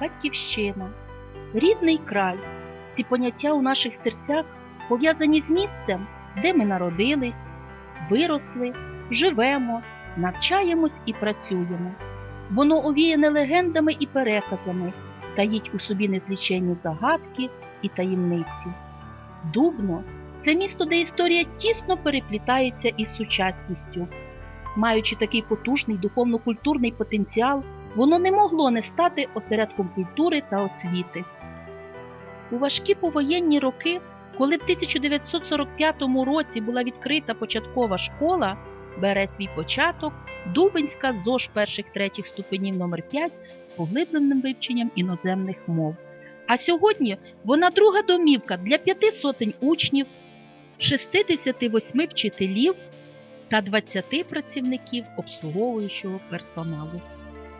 батьківщина, рідний край. Ці поняття у наших серцях пов'язані з місцем, де ми народились, виросли, живемо, навчаємось і працюємо. Воно овіяне легендами і переказами, таїть у собі незліченні загадки і таємниці. Дубно це місто, де історія тісно переплітається із сучасністю. Маючи такий потужний духовно-культурний потенціал, воно не могло не стати осередком культури та освіти. У важкі повоєнні роки, коли в 1945 році була відкрита початкова школа, бере свій початок Дубенська ЗОЖ перших третіх ступенів номер 5 з поглибленим вивченням іноземних мов. А сьогодні вона друга домівка для п'яти сотень учнів, 68 вчителів та 20 працівників обслуговуючого персоналу.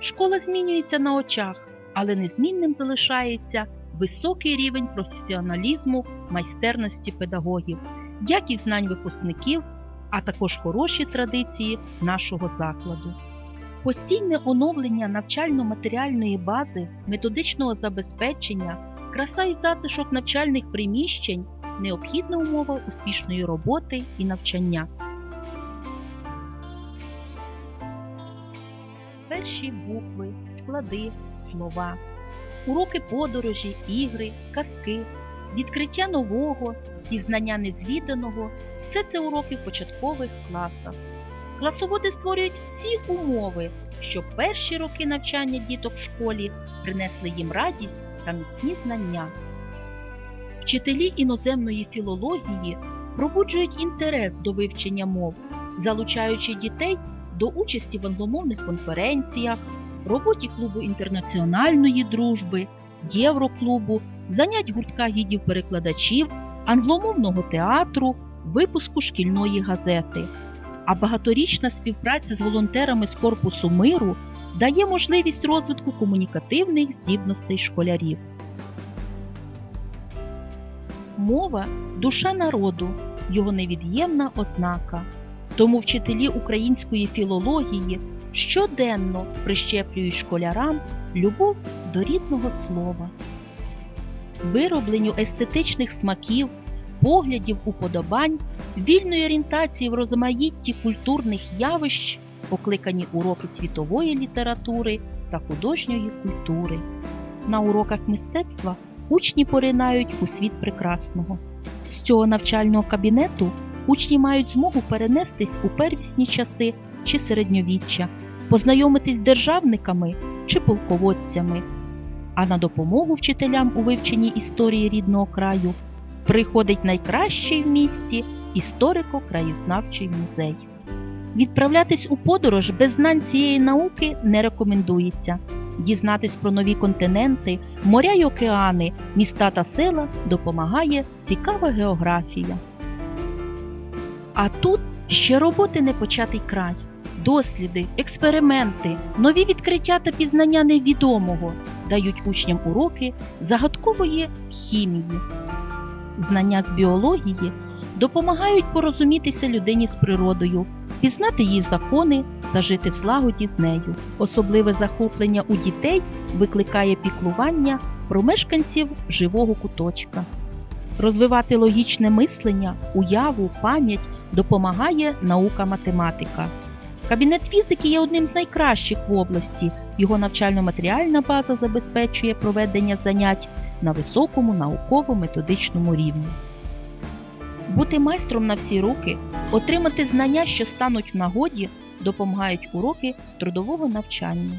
Школа змінюється на очах, але незмінним залишається високий рівень професіоналізму, майстерності педагогів, якість знань випускників, а також хороші традиції нашого закладу. Постійне оновлення навчально-матеріальної бази, методичного забезпечення, краса і затишок навчальних приміщень необхідна умова успішної роботи і навчання. Перші букви, склади, слова, уроки подорожі, ігри, казки, відкриття нового, пізнання незвіданого все це уроки в початкових класах. Класоводи створюють всі умови, щоб перші роки навчання діток в школі принесли їм радість та міцні знання. Вчителі іноземної філології пробуджують інтерес до вивчення мов, залучаючи дітей до участі в англомовних конференціях, роботі клубу інтернаціональної дружби, Євроклубу, занять гуртка гідів-перекладачів, англомовного театру, випуску шкільної газети. А багаторічна співпраця з волонтерами з корпусу миру дає можливість розвитку комунікативних здібностей школярів. Мова душа народу, його невід'ємна ознака. Тому вчителі української філології щоденно прищеплюють школярам любов до рідного слова. Виробленню естетичних смаків, поглядів уподобань, вільної орієнтації в розмаїтті культурних явищ, покликані уроки світової літератури та художньої культури. На уроках мистецтва учні поринають у світ прекрасного. З цього навчального кабінету учні мають змогу перенестись у первісні часи чи середньовіччя, познайомитись з державниками чи полководцями. А на допомогу вчителям у вивченні історії рідного краю приходить найкращий в місті історико-краєзнавчий музей. Відправлятись у подорож без знань цієї науки не рекомендується. Дізнатись про нові континенти, моря й океани, міста та села допомагає цікава географія. А тут ще роботи не початий край. Досліди, експерименти, нові відкриття та пізнання невідомого дають учням уроки загадкової хімії. Знання з біології допомагають порозумітися людині з природою, пізнати її закони та жити в злагоді з нею. Особливе захоплення у дітей викликає піклування про мешканців живого куточка. Розвивати логічне мислення, уяву, пам'ять допомагає наука математика. Кабінет фізики є одним з найкращих в області. Його навчально-матеріальна база забезпечує проведення занять на високому науково-методичному рівні. Бути майстром на всі руки, отримати знання, що стануть в нагоді, допомагають уроки трудового навчання.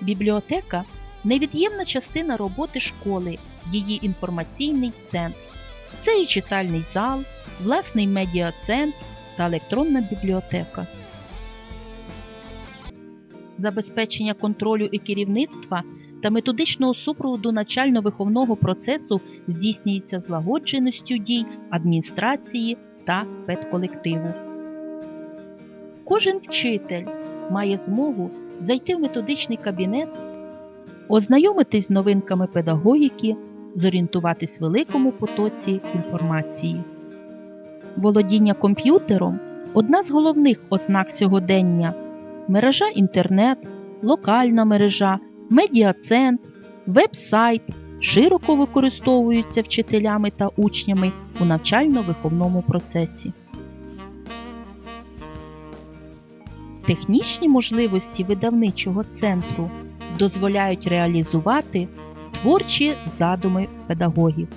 Бібліотека невід'ємна частина роботи школи, її інформаційний центр. Це і читальний зал, власний медіа-центр та електронна бібліотека. Забезпечення контролю і керівництва та методичного супроводу навчально-виховного процесу здійснюється злагодженістю дій адміністрації та педколективу. Кожен вчитель має змогу зайти в методичний кабінет, ознайомитись з новинками педагогіки, зорієнтуватись в великому потоці інформації. Володіння комп'ютером одна з головних ознак сьогодення мережа інтернет, локальна мережа, медіацентр, веб-сайт широко використовуються вчителями та учнями у навчально-виховному процесі. Технічні можливості видавничого центру дозволяють реалізувати творчі задуми педагогів.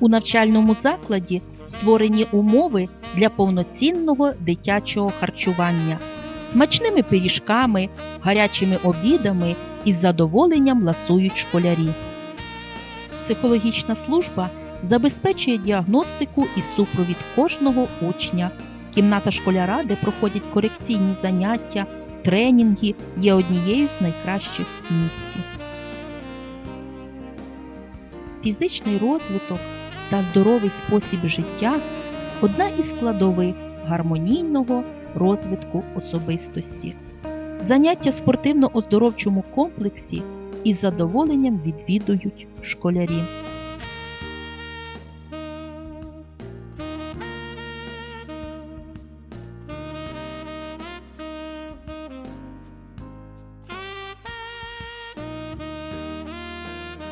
У навчальному закладі створені умови для повноцінного дитячого харчування, смачними пиріжками, гарячими обідами і з задоволенням ласують школярі. Психологічна служба забезпечує діагностику і супровід кожного учня. Кімната школяра, де проходять корекційні заняття, тренінги, є однією з найкращих в місті. Фізичний розвиток та здоровий спосіб життя одна із складових гармонійного розвитку особистості. Заняття спортивно-оздоровчому комплексі із задоволенням відвідують школярі.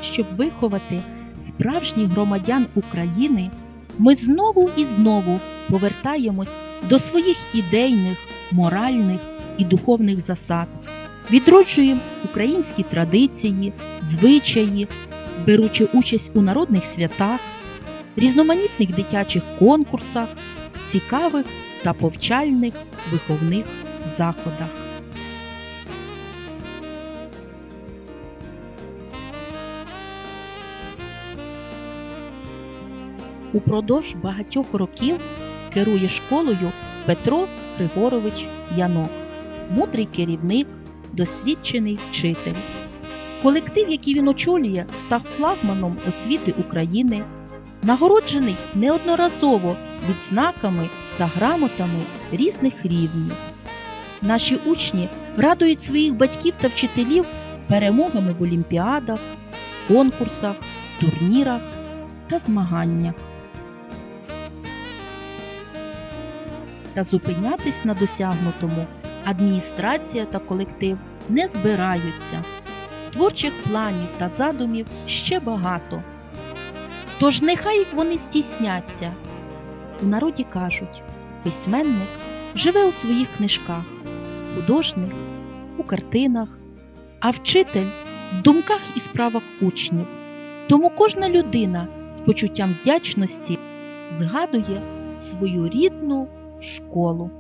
Щоб виховати справжніх громадян України, ми знову і знову повертаємось до своїх ідейних, моральних і духовних засад, відроджуємо українські традиції, звичаї, беручи участь у народних святах, різноманітних дитячих конкурсах, цікавих та повчальних виховних заходах. Упродовж багатьох років керує школою Петро Григорович Янок, мудрий керівник, досвідчений вчитель. Колектив, який він очолює, став флагманом освіти України, нагороджений неодноразово відзнаками та грамотами різних рівнів. Наші учні радують своїх батьків та вчителів перемогами в олімпіадах, конкурсах, турнірах та змаганнях. Та зупинятись на досягнутому адміністрація та колектив не збираються. Творчих планів та задумів ще багато. Тож нехай вони стісняться. У народі кажуть, письменник живе у своїх книжках, художник у картинах, а вчитель в думках і справах учнів. Тому кожна людина з почуттям вдячності згадує свою рідну школу.